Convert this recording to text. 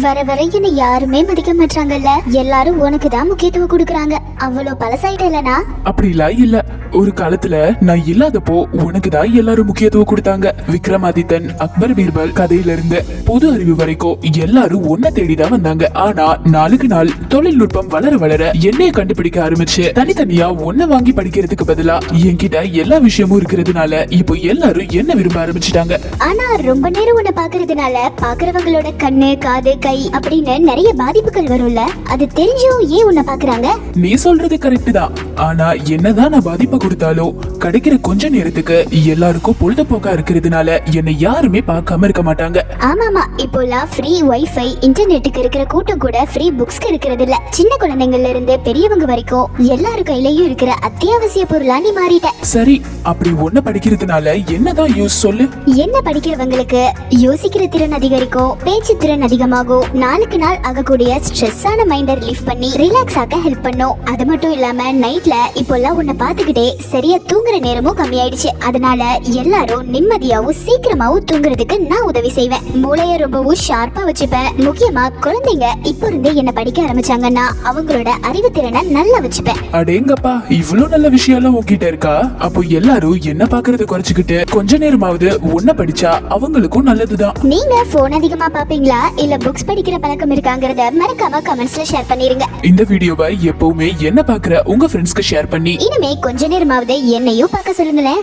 வர வர என்னை யாருமே மதிக்க மாட்டாங்கல்ல எல்லாரும் உனக்கு தான் முக்கியத்துவம் கொடுக்கறாங்க. அவ்வளோ பழசாயிட்டலனா அப்படிலாம் இல்ல. ஒரு காலத்துல நான் இல்லாதப்போ உனக்கு தான் எல்லாரும் முக்கியத்துவம் கொடுத்தாங்க. விக்ரமாதித்தன் அக்பர் பீர்பல் கதையில இருந்து பொது அறிவு வரைக்கும் எல்லாரும் ஒன்ன தேடிதான் வந்தாங்க. ஆனா நாளுக்கு நாள் தொழில்நுட்பம் வளர வளர என்னைய கண்டுபிடிக்க ஆரம்பிச்சு தனித்தனியா ஒன்ன வாங்கி படிக்கிறதுக்கு பதிலா என்கிட்ட எல்லா விஷயமும் இருக்கிறதுனால இப்போ எல்லாரும் என்ன விரும்ப ஆரம்பிச்சிட்டாங்க. ஆனா ரொம்ப நேரம் உன்னை பாக்குறதுனால பாக்குறவங்களோட கண்ணு காது கை அப்படின்னு நிறைய பாதிப்புகள் வரும்ல? அது தெரிஞ்சும் ஏன் உன்னை பாக்குறாங்க நீ சொல்றது கரெக்ட் தான். ஆனா என்னதான் நான் பாதிப்பை கொடுத்தாலும் கிடைக்கிற கொஞ்ச நேரத்துக்கு எல்லாருக்கும் பொழுதுபோக்கா இருக்கிறதுனால என்னை யாருமே பார்க்காம இருக்க மாட்டாங்க. ஆமாமா இப்போலாம் ஃப்ரீ வைஃபை இன்டர்நெட்டுக்கு இருக்கிற கூட்டம் கூட ஃப்ரீ புக்ஸ்க்கு இருக்கிறது இல்ல. சின்ன குழந்தைங்கள்ல இருந்து பெரியவங்க வரைக்கும் எல்லாரு கையிலயும் இருக்கிற அத்தியாவசிய பொருளா நீ மாறிட்ட. சரி அப்படி ஒன்ன படிக்கிறதுனால என்னதான் யூஸ் சொல்லு. என்ன படிக்கிறவங்களுக்கு யோசிக்கிற திறன் அதிகரிக்கும் பேச்சு திறன் அதிகமாகும் நாளுக்கு நாள் ஆகக்கூடிய ஸ்ட்ரெஸ்ஸான மைண்டை ரிலீஃப் பண்ணி ரிலாக்ஸ் ஆக ஹெல்ப் பண்ணும். அது மட்டும் இல்லாம நைட்ல இப்போல்லாம் உன்னை பார்த்துக்கிட்டே சரியா தூங்குற நேரமும் கம்மியாயிடுச்சு. அதனால எல்லாரும் நிம்மதியாவும் சீக்கிரமாவும் தூங்குறதுக்கு நான் உதவி செய்வேன். மூளைய ரொம்பவும் ஷார்ப்பா வச்சுப்பேன். முக்கியமா குழந்தைங்க இப்போ இருந்தே என்ன படிக்க ஆரம்பிச்சாங்கன்னா அவங்களோட அறிவு திறனை நல்லா வச்சுப்பேன். அடேங்கப்பா இவ்ளோ நல்ல விஷயம் எல்லாம் உன்கிட்ட இருக்கா? அப்போ எல்லாரும் என்ன பாக்குறத குறைச்சுக்கிட்டு கொஞ்ச நேரமாவது ஒன்ன படிச்சா அவங்களுக்கும் நல்லதுதான். நீங்க போன் அதிகமா பாப்பீங்களா இல்ல புக்ஸ் படிக்கிற பழக்கம் இருக்காங்கறத மறக்காம கமெண்ட்ஸ்ல ஷேர் பண்ணிருங்க. இந்த வீடியோவை எப்பவுமே என்ன பாக்குற உங்க ஃப்ரெண்ட்ஸ்க்கு ஷேர் பண்ணி. இனிமே கொஞ்ச நேரமாவது என்னையும் பார்க்க சொல்லுங்களேன்.